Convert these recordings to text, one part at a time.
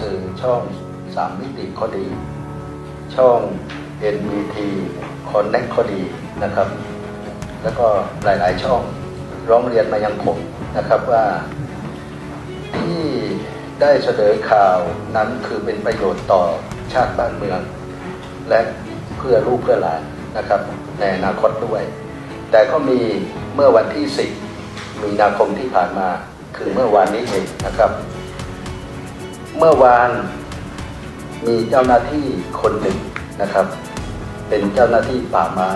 สื่อช่องสามมิติก็ดี ช่อง NBT Connect ก็ดีนะครับ แล้วก็หลาย ๆ ช่องร้องเรียนมายังผมนะครับว่าที่ได้เสนอข่าวนั้นคือเป็นประโยชน์ต่อชาติบ้านเมือง และเพื่อลูกเพื่อหลานนะครับในอนาคตด้วย แต่ก็มีเมื่อวันที่ 10 มีนาคมที่ผ่านมาคือเมื่อวานนี้เองนะครับ เมื่อวานมีเจ้าหน้าที่คนหนึ่งนะครับ เป็นเจ้าหน้าที่ป่าไม้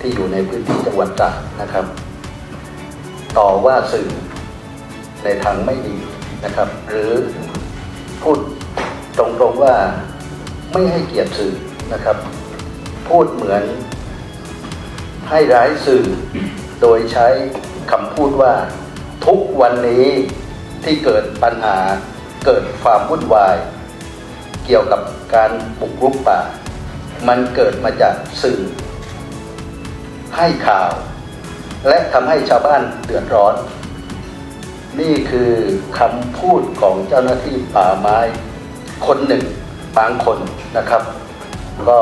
ที่อยู่ในพื้นที่จังหวัดตราดนะครับ ต่อว่าสื่อในทางไม่ดีนะครับ หรือพูดตรงๆว่าไม่ให้เกียรติสื่อนะครับ พูดเหมือนให้ร้ายสื่อ โดยใช้คำพูดว่าทุกวันนี้ที่เกิดปัญหา เกิดความวุ่นวาย เกี่ยวกับการบุกรุกป่า มันเกิดมาจากสื่อ ให้ข่าว และทำให้ชาวบ้านเดือดร้อน นี่คือคำพูดของเจ้าหน้าที่ป่าไม้ คนหนึ่งบางคนนะครับ ก็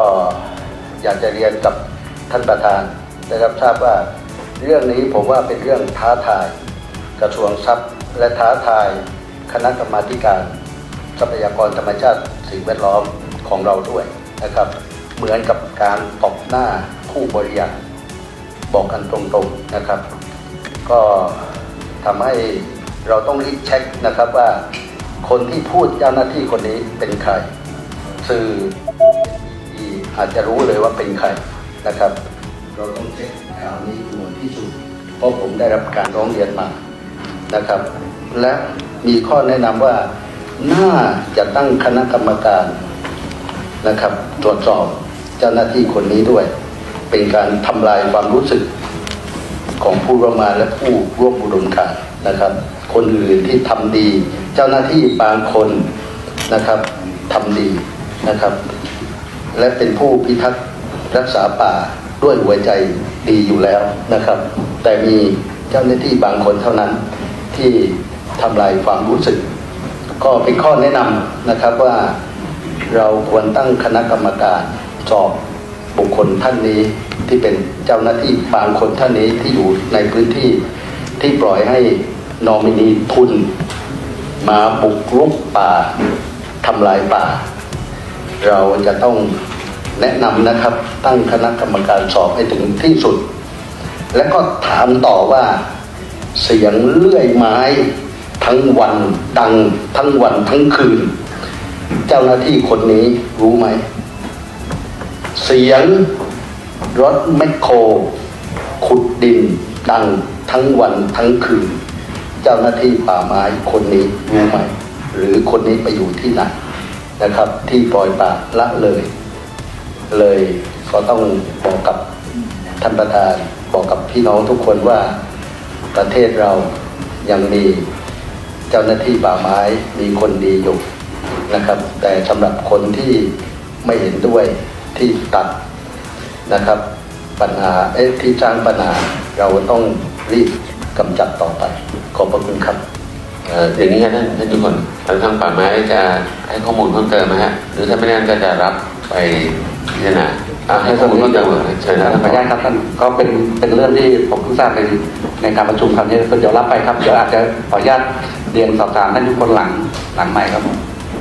อยากจะเรียนกับท่านประธานนะครับทราบว่าเรื่องนี้ผมว่าเป็นเรื่องท้าทาย กระทรวงทรัพย์และท้าทาย คณะกรรมาการทรัพยากรธรรมชาติสิ่งแวดล้อมของเราด้วยนะครับ เหมือนกับการตบหน้าผู้บริหารบอกกันตรงๆนะครับ ก็ทำให้เราต้องรีบเช็คนะครับว่าคนที่พูดเจ้าหน้าที่คนนี้เป็นใคร สื่ออาจจะรู้เลยว่าเป็นใครนะครับ เราต้องเช็คข่าวนี้ด่วนที่สุดเพราะผมได้รับการร้องเรียนมา นะครับ และมีข้อแนะนำว่าน่าจะตั้งคณะกรรมการนะครับ ตรวจสอบเจ้าหน้าที่คนนี้ด้วย เป็นการทำลายความรู้สึกของผู้ร่วมงานและผู้ร่วมอุดมการนะครับ คนอื่นที่ทำดี เจ้าหน้าที่บางคนนะครับทำดีนะครับ และเป็นผู้พิทักษ์รักษาป่าด้วยหัวใจดีอยู่แล้วนะครับ แต่มีเจ้าหน้าที่บางคนเท่านั้น ที่ทำลายความรู้สึก ก็เป็นข้อแนะนำนะครับว่าเราควรตั้งคณะกรรมการสอบบุคคลท่านนี้ที่เป็นเจ้าหน้าที่บางคนท่านนี้ที่อยู่ในพื้นที่ที่ปล่อยให้นอมินีทุน มาบุกรุกป่าทำลายป่า เราจะต้องแนะนำนะครับตั้งคณะกรรมการสอบให้ถึงที่สุด และก็ถามต่อว่า เสียงเลื่อยไม้ ทั้งวันดัง ทั้งวันทั้งคืน เจ้าหน้าที่คนนี้รู้ไหม เสียงรถแมคโคร ขุดดิน ดังทั้งวันทั้งคืน เจ้าหน้าที่ป่าไม้คนนี้รู้ไหม หรือคนนี้ไปอยู่ที่ไหนนะครับ ที่ปล่อยป่าละเลย เลยก็ต้องบอกกับท่านประธานบอกกับพี่น้องทุกคนว่า ประเทศเรายังมีเจ้าหน้าที่ป่าไม้มีคนดีอยู่นะครับ แต่สำหรับคนที่ไม่เห็นด้วยที่ตัดนะครับ ปัญหาเอ๊ะที่สร้างปัญหาเราต้องรีบกำจัดต่อไป ขอบพระคุณครับ อ่ออย่างนี้ครับท่านท่านทุกคนทางทางป่าไม้จะให้ข้อมูลเพิ่มเติมไหมฮะหรือถ้าไม่นั้นก็จะรับไปพิจารณาอะให้ข้อมูลเพิ่มเติมเหรอเชิญนะขออนุญาตครับท่านก็เป็นเป็นเรื่องที่ผมเพิ่งทราบในในการประชุมครั้งนี้ก็เดี๋ยวรับไปครับเดี๋ยวอาจจะขออนุญาตเรียนสอบถามท่านทุกคนหลังหลังใหม่ครับผม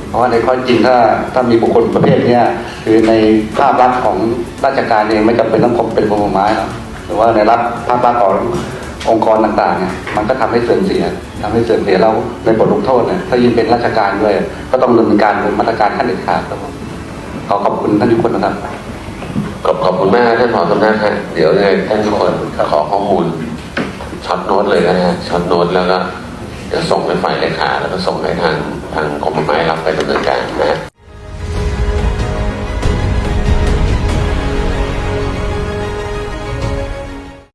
เพราะว่าในข้อจริงถ้าถ้ามีบุคคลประเภทเนี้ยคือในภาพลักษณ์ของราชการเองไม่จำเป็นต้องเป็นกรมป่าไม้หรอกหรือว่าในรับภาพลักษณ์ของ องค์กรต่างๆเนี่ยมันก็ทำให้เสื่อมเสียทำให้เสื่อมเสียแล้วในบทลงโทษเนี่ยถ้ายิ่งเป็นราชการด้วย ก็ต้องดำเนินการเป็นมาตรการขั้นเด็ดขาดครับผมขอขอบคุณท่านทุกคนนะครับขอบขอบคุณมากท่านผอสำนักฮะเดี๋ยวยังไงท่านทุกคนขอข้อมูลช็อตโน้ตเลยนะฮะช็อตโน้ตแล้วก็จะส่งไปฝ่ายเลขาแล้วก็ส่งให้ทางทางกรมป่าไม้รับไปดำเนินการนะฮะ